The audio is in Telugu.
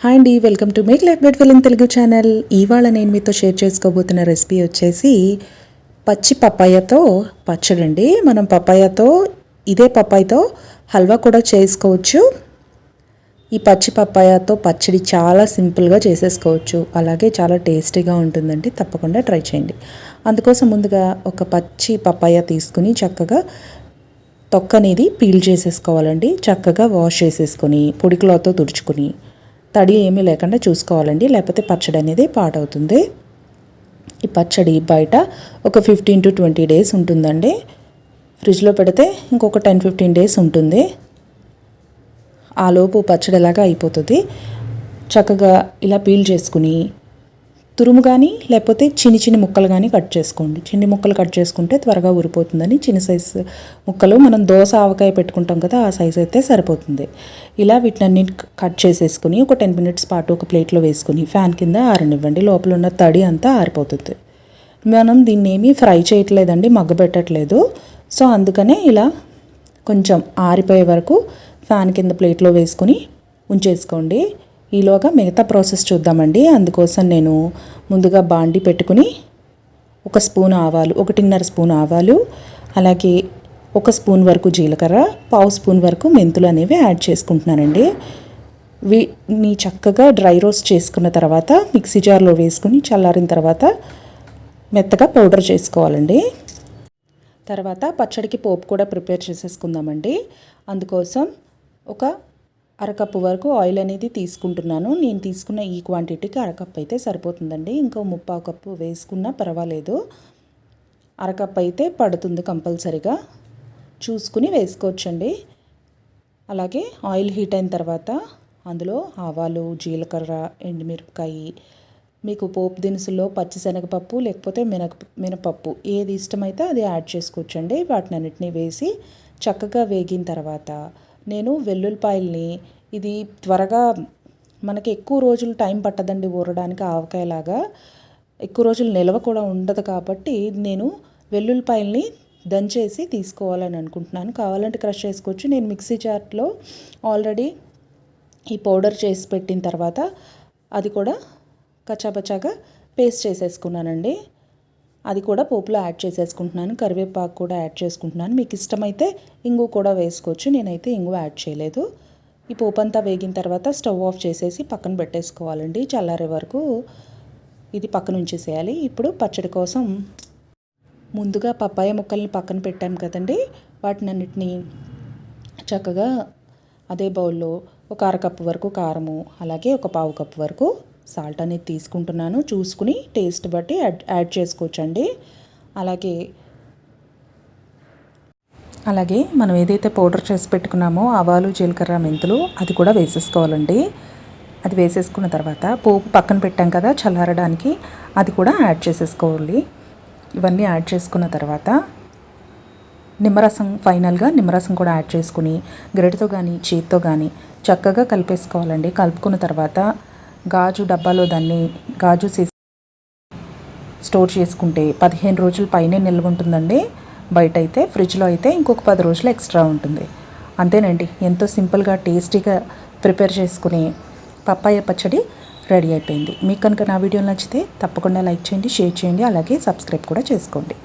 హాయ్ అండి welcome to make life bet well Telugu channel ఇవాళ నేను మీతో షేర్ చేసుకోబోతున్న రెసిపీ వచ్చేసి పచ్చి పప్పాయతో పచ్చడి అండి. మనం పప్పాయతో ఇదే పప్పాయతో హల్వా కూడా చేసుకోవచ్చు. ఈ పచ్చి పప్పాయతో పచ్చడి చాలా సింపుల్గా చేసేసుకోవచ్చు. అలాగే చాలా టేస్టీగా ఉంటుందండి తప్పకుండా ట్రై చేయండి. అందుకోసం ముందుగా ఒక పచ్చి పప్పాయ తీసుకుని చక్కగా తొక్క అనేది పీల్ చేసేసుకోవాలండి. చక్కగా వాష్ చేసేసుకొని పొడి క్లాత్తో తుడుచుకొని తడి ఏమీ లేకుండా చూసుకోవాలండి. లేకపోతే పచ్చడి అనేది పాడవుతుంది. ఈ పచ్చడి బయట ఒక ఫిఫ్టీన్ టు ట్వంటీ డేస్ ఉంటుందండి. ఫ్రిడ్జ్లో పెడితే ఇంకొక టెన్ ఫిఫ్టీన్ డేస్ ఉంటుంది. ఆలోపు పచ్చడి ఎలాగా అయిపోతుంది? చక్కగా ఇలా పీల్ చేసుకుని తురుము కానీ లేకపోతే చిన్ని చిన్ని ముక్కలు కానీ కట్ చేసుకోండి. చిన్ని ముక్కలు కట్ చేసుకుంటే త్వరగా ఊరిపోతుందని చిన్న సైజు ముక్కలు మనం దోశ ఆవకాయ పెట్టుకుంటాం కదా ఆ సైజు అయితే సరిపోతుంది. ఇలా వీటిని కట్ చేసేసుకుని ఒక టెన్ మినిట్స్ పాటు ఒక ప్లేట్లో వేసుకుని ఫ్యాన్ కింద ఆరనివ్వండి. లోపల ఉన్న తడి అంతా ఆరిపోతుంది. మనం దీన్ని ఏమీ ఫ్రై చేయట్లేదండి మగ్గబెట్టట్లేదు. సో అందుకనే ఇలా కొంచెం ఆరిపోయే వరకు ఫ్యాన్ కింద ప్లేట్లో వేసుకొని ఉంచేసుకోండి. ఈలోగా మిగతా ప్రాసెస్ చూద్దామండి. అందుకోసం నేను ముందుగా బాండి పెట్టుకుని ఒక స్పూన్ ఆవాలు ఒకటిన్నర స్పూన్ ఆవాలు అలాగే ఒక స్పూన్ వరకు జీలకర్ర పావు స్పూన్ వరకు మెంతులు అనేవి యాడ్ చేసుకుంటున్నానండి. వీటిని చక్కగా డ్రై రోస్ట్ చేసుకున్న తర్వాత మిక్సీ జార్లో వేసుకుని చల్లారిన తర్వాత మెత్తగా పౌడర్ చేసుకోవాలండి. తర్వాత పచ్చడికి పోపు కూడా ప్రిపేర్ చేసేసుకుందామండి. అందుకోసం ఒక అరకప్పు వరకు ఆయిల్ అనేది తీసుకుంటున్నాను. నేను తీసుకున్న ఈ క్వాంటిటీకి అరకప్పు అయితే సరిపోతుందండి. ఇంకో ముప్పావు కప్పు వేసుకున్నా పర్వాలేదు. అరకప్పు అయితే పడుతుంది కంపల్సరిగా. చూసుకుని వేసుకోవచ్చండి. అలాగే ఆయిల్ హీట్ అయిన తర్వాత అందులో ఆవాలు జీలకర్ర ఎండుమిరపకాయి మీకు పోపు దినుసుల్లో పచ్చిశనగపప్పు లేకపోతే మినప మినపప్పు ఏది ఇష్టమైతే అది యాడ్ చేసుకోవచ్చండి. వాటిని అన్నిటినీ వేసి చక్కగా వేగిన తర్వాత నేను వెల్లుల్లిపాయల్ని ఇది త్వరగా మనకి ఎక్కువ రోజులు టైం పట్టదండి ఊరడానికి ఆవకాయలాగా. ఎక్కువ రోజులు నిల్వ కూడా ఉండదు కాబట్టి నేను వెల్లుల్లిపాయల్ని దంచేసి తీసుకోవాలని అనుకుంటున్నాను. కావాలంటే క్రష్ చేసుకోవచ్చు. నేను మిక్సీ జార్లో ఆల్రెడీ ఈ పౌడర్ చేసి పెట్టిన తర్వాత అది కూడా కచ్చాపచ్చాగా పేస్ట్ చేసేసుకున్నానండి. అది కూడా పోపులో యాడ్ చేసేసుకుంటున్నాను. కరివేపాకు కూడా యాడ్ చేసుకుంటున్నాను. మీకు ఇష్టమైతే ఇంగు కూడా వేసుకోవచ్చు. నేనైతే ఇంగు యాడ్ చేయలేదు. ఈ పోపు అంతా వేగిన తర్వాత స్టవ్ ఆఫ్ చేసేసి పక్కన పెట్టేసుకోవాలండి. చల్లారే వరకు ఇది పక్కన ఉంచేసేయాలి. ఇప్పుడు పచ్చడి కోసం ముందుగా పప్పాయ ముక్కల్ని పక్కన పెట్టాం కదండి. వాటిని అన్నిటినీ చక్కగా అదే బౌల్లో ఒక అరకప్పు వరకు కారము అలాగే ఒక పావు కప్పు వరకు సాల్ట్ అనేది తీసుకుంటున్నాను. చూసుకుని టేస్ట్ బట్టి యాడ్ యాడ్ చేసుకోవచ్చండి. అలాగే అలాగే మనం ఏదైతే పౌడర్ చేసి పెట్టుకున్నామో ఆవాలు జీలకర్ర మెంతులు అది కూడా వేసేసుకోవాలండి. అది వేసేసుకున్న తర్వాత పోపు పక్కన పెట్టాం కదా చల్లారడానికి అది కూడా యాడ్ చేసేసుకోవాలి. ఇవన్నీ యాడ్ చేసుకున్న తర్వాత నిమ్మరసం ఫైనల్గా నిమ్మరసం కూడా యాడ్ చేసుకుని గరిటతో కానీ చేతితో కానీ చక్కగా కలిపేసుకోవాలండి. కలుపుకున్న తర్వాత గాజు డబ్బాలో దాన్ని గాజు స్టోర్ చేసుకుంటే పదిహేను రోజుల పైనే నిల్వ ఉంటుందండి బయట అయితే ఫ్రిడ్జ్లో అయితే ఇంకొక పది రోజులు ఎక్స్ట్రా ఉంటుంది. అంతేనండి. ఎంతో సింపుల్గా టేస్టీగా ప్రిపేర్ చేసుకుని పప్పాయ పచ్చడి రెడీ అయిపోయింది. మీకు కనుక నా వీడియో నచ్చితే తప్పకుండా లైక్ చేయండి షేర్ చేయండి అలాగే సబ్స్క్రైబ్ కూడా చేసుకోండి.